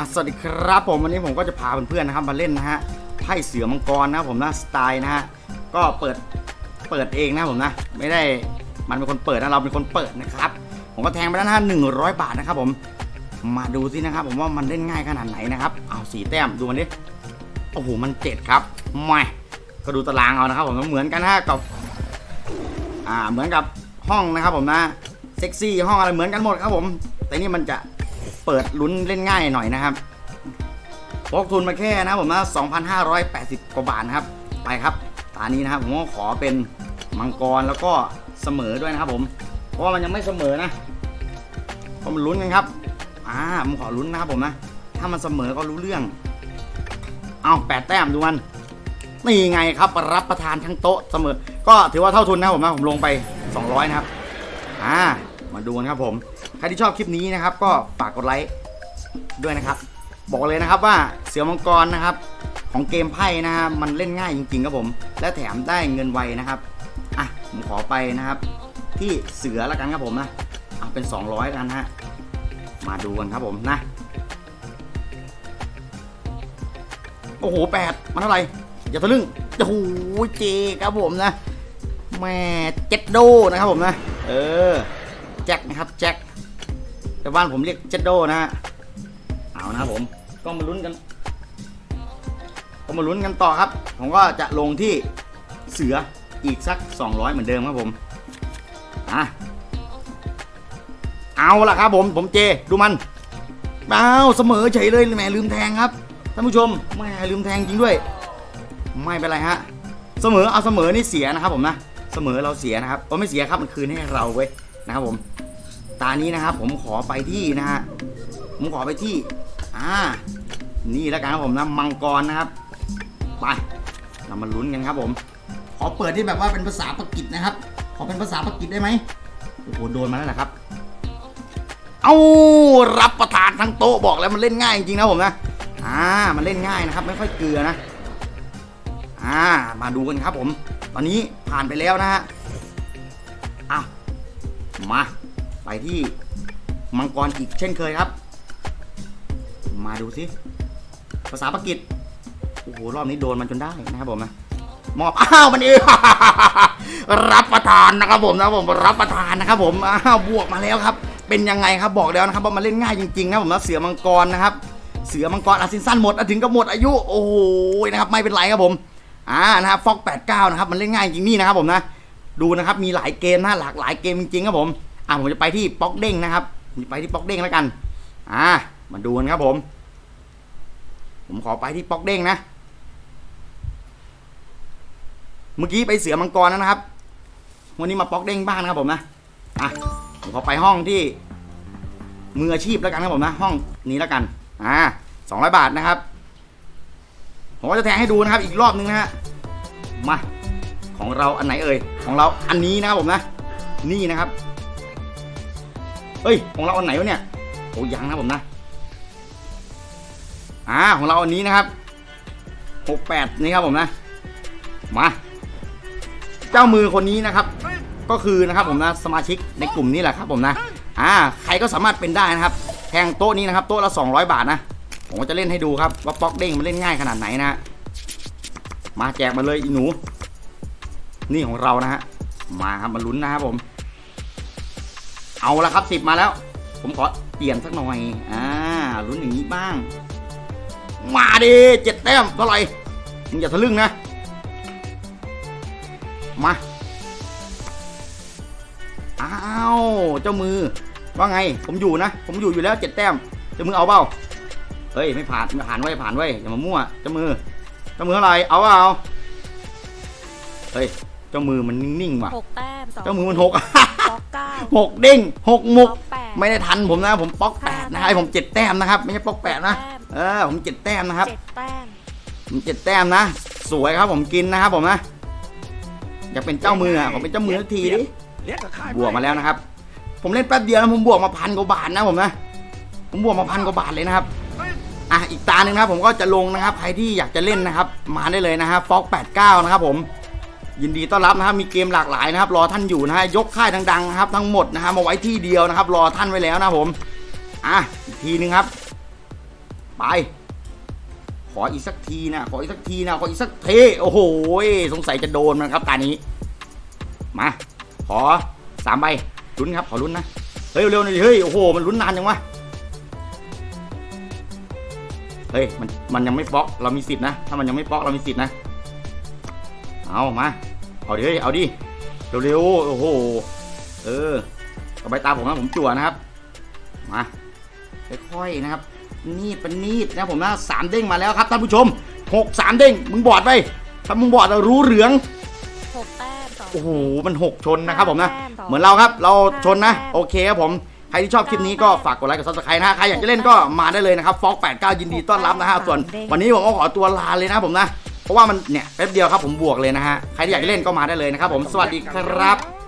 อะสวัสดีครับผมวันนี้ผมก็จะพาเพื่อนๆนะครับมาเล่นนะฮะไพ่เสือมังกรนะผมนะสไตล์นะฮะก็เปิดเปิดเองนะผมนะ ไม่ได้มันเป็นคนเปิดนะเราเป็นคนเปิดนะครับ ผมก็แทงไปแล้วนะฮะหนึ่งร้อยบาทนะครับ ผมมาดูสินะครับ ผมว่ามันเล่นง่ายขนาดไหนนะครับเอาสีแต้มดูมันดิโอ้โหมันเจ็ดครับไม่ก็ดูตารางเอานะครับ ผมเหมือนกันฮะกับอ่าเหมือนกับห้องนะครับ ผมนะเซ็กซี่ห้องอะไรเหมือนกันหมดครับผม แต่นี่มันจะ เปิดลุ้นเล่นง่ายหน่อยนะครับพกทุนมาแค่นะผมนะ2,580 กว่าบาทนะครับ ไปครับ ตานี้นะครับผมก็ขอเป็นมังกรแล้วก็เสมอด้วยนะครับผม เพราะมันยังไม่เสมอนะก็มันลุ้นกันครับ อ่าผมขอลุ้นนะครับผมนะ ถ้ามันเสมอก็รู้เรื่อง เอาแปดแต้มดูมัน นี่ไงครับ รับประทานทั้งโต๊ะเสมอ ก็ถือว่าเท่าทุนนะผมนะ ผมลงไป 200 นะครับ อ่า มาดูกันครับผม ใครที่ชอบคลิปนี้นะครับ ก็ฝากกดไลค์ด้วยนะครับ บอกเลยนะครับว่าเสือมังกรนะครับ ของเกมไพ่นะฮะมันเล่นง่ายจริงๆครับผม และแถมได้เงินไวนะครับอะผมขอไปนะครับ ที่เสือล้วกันครับผมนะเอาเป็น 200กันฮะมาดูกันครับผมนะโอ้โหแปดมันเท่าไหร่อย่าทะลึ่งโอ้โหเจครับผมนะแม่เจ็ดโดนะครับผมนะ เออ จ็คนะครับแจ็คแต่บ้านผมเรียกเจดโดนะฮะเอานะครับผมก็มาลุ้นกันก็มาลุ้นกันต่อครับ ผมก็จะลงที่เสืออีกสัก 200 เหมือนเดิมครับผมอะเอาละครับผมผมเจดูมันเอาเสมอเฉยเลยแหมลืมแทงครับท่านผู้ชมแหมลืมแทงจริงด้วย ไม่เป็นไรฮะเสมอเอาเสมอนี่เสียนะครับผมนะเสมอเราเสียนะครับก็ไม่เสียครับมันคืนให้เราเว้ย นะครับผมตานี้นะครับผมขอไปที่นะฮะผมขอไปที่อ่านี่แล้วกันครับผมนะมังกรนะครับไปเรามาลุ้นกันครับผม ขอเปิดที่แบบว่าเป็นภาษาปากีสนะครับ ขอเป็นภาษาปากีสได้ไหมโอ้โหโดนมาแล้วนะครับ เอารับประทานทั้งโต๊ะบอกแล้วมันเล่นง่ายจริงๆนะผมนะอ่ามันเล่นง่ายนะครับ ไม่ค่อยเกลือนะอ่ามาดูกันครับผม ตอนนี้ผ่านไปแล้วนะฮะอ้าว มา ไปที่มังกรอีกเช่นเคยครับ มาดูสิภาษาปากีสโอ้โห รอบนี้โดนมันจนได้นะครับผมนะมอบอ้าวมันเองรับประทานนะครับผมนะผมรับประทานนะครับผมอ้าวบวกมาแล้วครับ เป็นยังไงครับบอกแล้วนะครับว่ามันเล่นง่ายจริงๆนะผมนะเสือมังกรนะครับ เสือมังกรอาซินสั้นหมดถึงกับหมดอายุโอ้โหนะครับไม่เป็นไรครับผมอ่านะครับฟอก89นะครับมันเล่นง่ายจริงนี่นะครับผมนะ ดูนะครับมีหลายเกมนะหลากหลายเกมจริงๆครับผมอ่าผมจะไปที่ป๊อกเด้งนะครับผมจะไปที่ป๊อกเด้งแล้วกันอ่ามาดูกันครับผม ผมขอไปที่ป๊อกเด้งนะ เมื่อกี้ไปเสือมังกรแล้วนะครับ วันนี้มาป๊อกเด้งบ้างนะครับผมนะอะผมขอไปห้องที่มืออาชีพแล้วกันครับผมนะ ห้องนี้แล้วกันอ่าสองร้อยบาทนะครับ ผมก็จะแทงให้ดูนะครับ อีกรอบนึงนะฮะมา ของเราอันไหนเอ่ยของเราอันนี้นะครับผมนะ นี่นะครับเฮ้ยของเราอันไหนวะเนี่ยโอ้ยังนะผมนะอ่าของเราอันนี้นะครับหกแปดนี่ครับผมนะมาเจ้ามือคนนี้นะครับ ก็คือนะครับผมนะสมาชิกในกลุ่มนี้แหละครับผมนะอ่าใครก็สามารถเป็นได้นะครับแทงโต๊ะนี้นะครับโต๊ะละ200 บาทนะผมก็จะเล่นให้ดูครับว่าป๊อกเด้งมันเล่นง่ายขนาดไหนนะฮะมาแจกมาเลยอีหนู นี่ของเรานะฮะ มาครับมาลุ้นนะครับผม เอาละครับสิบมาแล้ว ผมขอเปลี่ยนสักหน่อย อ่า ลุ้นอย่างนี้บ้าง มาดิเจ็ดแต้มเท่าไหร่มึงอย่าทะลึ่งนะ มา อ้าว เจ้ามือ ว่าไง ผมอยู่นะ ผมอยู่อยู่แล้วเจ็ดแต้ม เจ้ามือเอาเปล่าเฮ้ยไม่ผ่านไม่ผ่านไว้ผ่านไว้อย่ามามั่วเจ้ามือเจ้ามือเท่าไหร่เอาเปล่าเฮ้ย เจ้ามือมันนิ่งๆว่ะหกแต้มสองเจ้ามือมันหกป๊อกเก้าหกเด้งหกมุก ป๊อกแปด ไม่ได้ทันผมนะ ผมป๊อกแปดนะให้ผมเจ็ดแต้มนะครับ ไม่ใช่ป๊อกแปดนะแต้ม เออผมเจ็ดแต้มนะครับ เจ็ดแต้มผมเจ็ดแต้มนะ สวยครับผมกินนะครับผมนะอยากเป็นเจ้ามืออะผมเป็นเจ้ามือทักทีดิเรียกกับค่ายบวกมาแล้วนะครับ ผมเล่นแป๊บเดียวนะผมบวกมาพันกว่าบาทนะผมนะผมบวกมาพันกว่าบาทเลยนะครับ อะอีกตาหนึ่งนะครับผมก็จะลงนะครับ ใครที่อยากจะเล่นนะครับ มาได้เลยนะฮะฟอก89 นะครับผม ยินดีต้อนรับนะครับมีเกมหลากหลายนะครับรอท่านอยู่นะฮะยกค่ายดังๆนะครับทั้งหมดนะฮะมาไว้ที่เดียวนะครับ รอท่านไว้แล้วนะผมอะอีกทีนึงครับ ไป ขออีกสักทีนะขออีกสักทีนะขออีกสักเทโอ้โหสงสัยจะโดนมันครับตานี้ มา ขอสามใบลุ้นครับ ขอลุ้นนะเฮ้ยเร็วๆหน่อยเฮ้ยโอ้โหมันลุ้นนานจังวะเฮ้ยมันมันยังไม่บล็อกเรามีสิทธินะ ถ้ามันยังไม่บล็อกเรามีสิทธินะ เอามา เอาดิเฮ้ยเอาดิเร็วๆโอ้โหเออต่อไปตามผมนะผมจั่วนะครับมาค่อยๆนะครับ นี่เป็นนีดนะผมนะสามเด้งมาแล้วครับท่านผู้ชมหกสามเด้งมึงบอดไปถ้ามึงบอดเรารู้เหลืองหกแต้มสองโอ้โหมันหกชนนะครับผมนะแต้สงเหมือนเราครับเราชนนะแต้มโอเคครับผมใครที่ชอบคลิปนี้ก็ฝากกดไลค์กดซับสไครต์นะใครอยากจะเล่นก็มาได้เลยนะครับฟอก89 ยินดีต้อนรับนะฮะส่วนวันนี้ผมก็ขอตัวลาเลยนะครับผมนะ เพราะว่ามันเนี่ยแป๊บเดียวครับผมบวกเลยนะฮะใครที่อยากเล่นก็มาได้เลยนะครับผมสวัสดีครับ